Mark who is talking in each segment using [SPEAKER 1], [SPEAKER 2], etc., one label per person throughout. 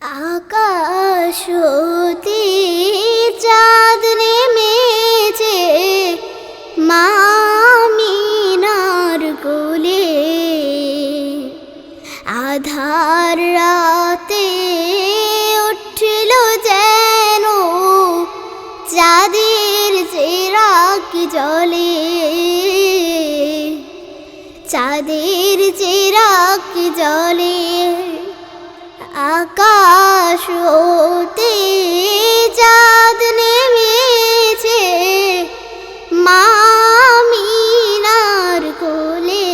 [SPEAKER 1] আকাশ হতে চাঁদ নেমেছে মামিনার কোলে। আধার রাতে উঠল যেন চাঁদের চেরাক জলে। চাঁদের চেরাক জলে। আকাশ চাঁদ নেমেছে মামিনার কোলে।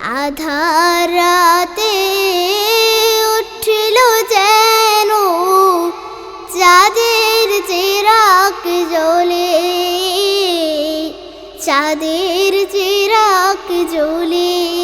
[SPEAKER 1] আধার রাতে উঠল যেন চাঁদের চেরাক জ্বলে। চাঁদের চেরাক জ্বলে।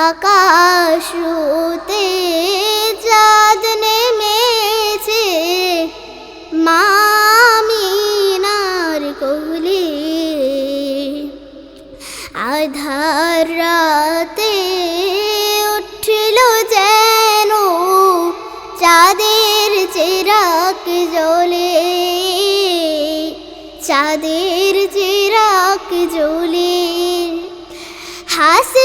[SPEAKER 1] শিরিন কালাম তমাম জাহান নবীর তরে জানাই লাখো সালাম জানাই লাখো সালাম আকাশ হতে চাঁদ নেমেছে। মামিনার কোলে। আধার রাতে উঠল যেন চাঁদের চেরাক জ্বলে। চাঁদের চেরাক জ্বলে। হাসিল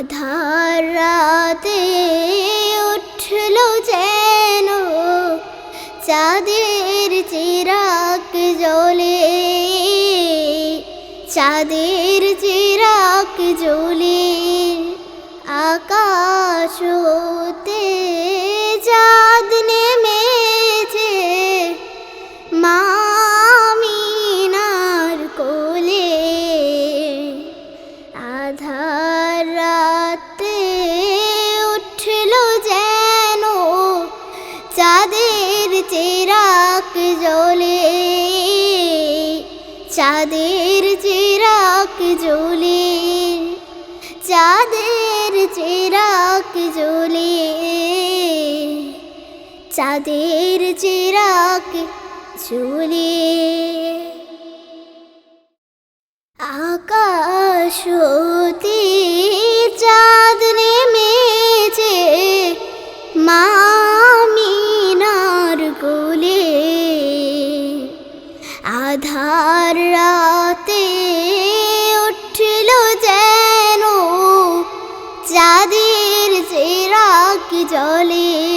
[SPEAKER 1] আধার রাতে উঠল যেন চাঁদের চিরাক জ্বলে চাঁদের চিরাক জ্বলে আকাশ হতে চাঁদ নেমেছে। মামিনার কোলে আধার চেরাক জ্বলে চাঁদের চেরাক জ্বলে চাঁদের চেরাক জ্বলে চাঁদের চেরাক জ্বলে। আকাশ জলে